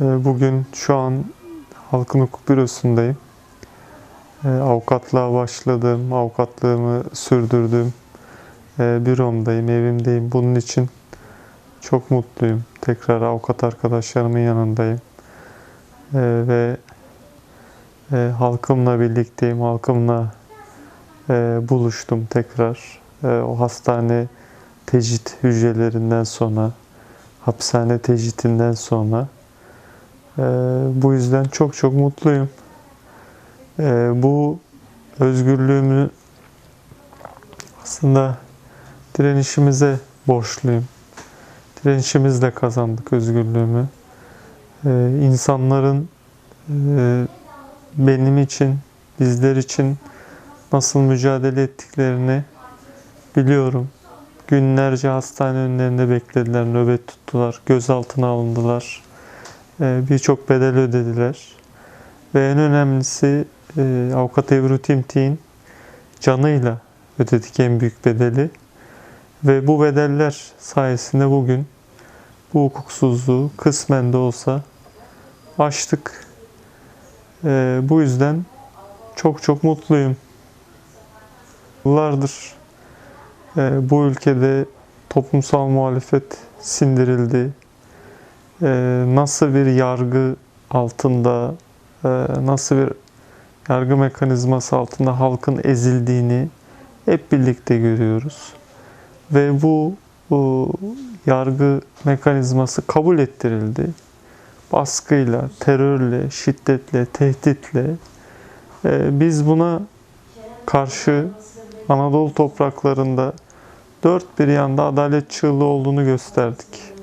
Ee, Bugün şu an Halkın Hukuk Bürosu'ndayım. Ee, Avukatlığa başladım, avukatlığımı sürdürdüm. Ee, Büromdayım, evimdeyim. Bunun için çok mutluyum. Tekrar avukat arkadaşlarımın yanındayım. Ve e, halkımla birlikteyim, halkımla e, buluştum tekrar. E, O hastane tecrit hücrelerinden sonra, hapishane tecritinden sonra ee, bu yüzden çok çok mutluyum. Ee, bu özgürlüğümü aslında direnişimize borçluyum. Direnişimizle kazandık özgürlüğümü. Ee, insanların e, benim için, bizler için nasıl mücadele ettiklerini biliyorum. Günlerce hastane önlerinde beklediler, nöbet tuttular, gözaltına alındılar. Ee, birçok bedel ödediler. Ve en önemlisi e, avukat Ebru Timtik'in canıyla ödedik en büyük bedeli. Ve bu bedeller sayesinde bugün bu hukuksuzluğu kısmen de olsa aştık. Ee, bu yüzden çok çok mutluyum. Yıllardır e, bu ülkede toplumsal muhalefet sindirildi nasıl bir yargı altında, e, nasıl bir yargı mekanizması altında halkın ezildiğini hep birlikte görüyoruz. Ve bu, bu yargı mekanizması kabul ettirildi. Baskıyla, terörle, şiddetle, tehditle. E, biz buna karşı Anadolu topraklarında dört bir yanda adalet çığlığı olduğunu gösterdik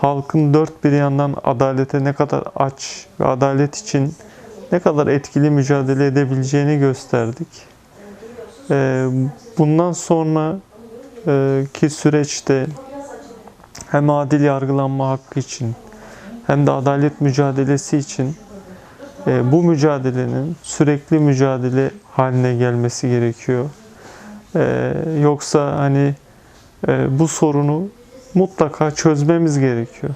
halkın dört bir yandan adalete ne kadar aç ve adalet için ne kadar etkili mücadele edebileceğini gösterdik. Ee, Bundan sonra e, süreçte hem adil yargılanma hakkı için hem de adalet mücadelesi için e, bu mücadelenin sürekli mücadele haline gelmesi gerekiyor. E, Yoksa hani bu sorunu mutlaka çözmemiz gerekiyor.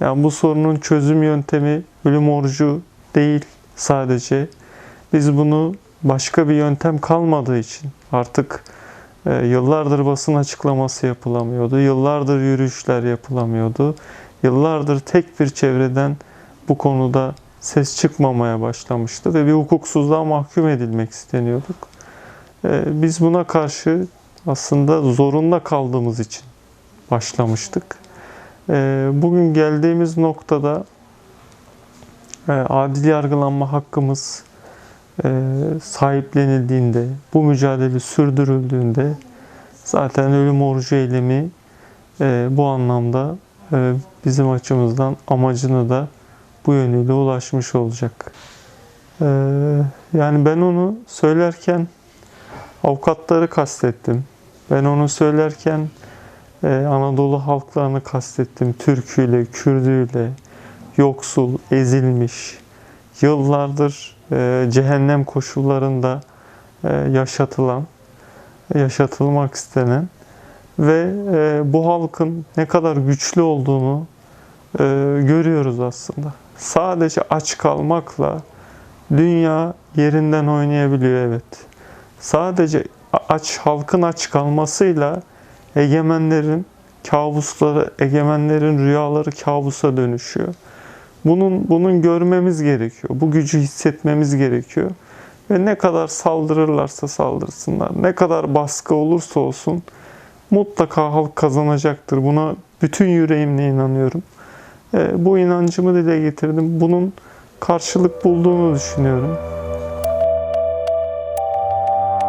Yani bu sorunun çözüm yöntemi ölüm orucu değil sadece. Biz bunu başka bir yöntem kalmadığı için artık e, yıllardır basın açıklaması yapılamıyordu. Yıllardır yürüyüşler yapılamıyordu. Yıllardır tek bir çevreden bu konuda ses çıkmamaya başlamıştı ve bir hukuksuzluğa mahkum edilmek isteniyorduk. E, biz buna karşı aslında zorunda kaldığımız için başlamıştık. Ee, Bugün geldiğimiz noktada e, adil yargılanma hakkımız e, sahiplenildiğinde, bu mücadele sürdürüldüğünde zaten ölüm orucu eylemi e, bu anlamda bizim açımızdan amacını da bu yönüyle ulaşmış olacak. Yani ben onu söylerken avukatları kastettim. Ben onu söylerken ee, Anadolu halklarını kastettim. Türküyle, Kürdüyle, yoksul, ezilmiş, yıllardır e, cehennem koşullarında e, yaşatılan, yaşatılmak istenen ve e, bu halkın ne kadar güçlü olduğunu görüyoruz aslında. Sadece aç kalmakla dünya yerinden oynayabiliyor evet. Sadece aç halkın aç kalmasıyla egemenlerin kabusları, egemenlerin rüyaları kabusa dönüşüyor. Bunun bunun görmemiz gerekiyor. Bu gücü hissetmemiz gerekiyor. Ve ne kadar saldırırlarsa saldırsınlar, ne kadar baskı olursa olsun mutlaka halk kazanacaktır. Buna bütün yüreğimle inanıyorum. E, bu inancımı dile getirdim. Bunun karşılık bulduğunu düşünüyorum.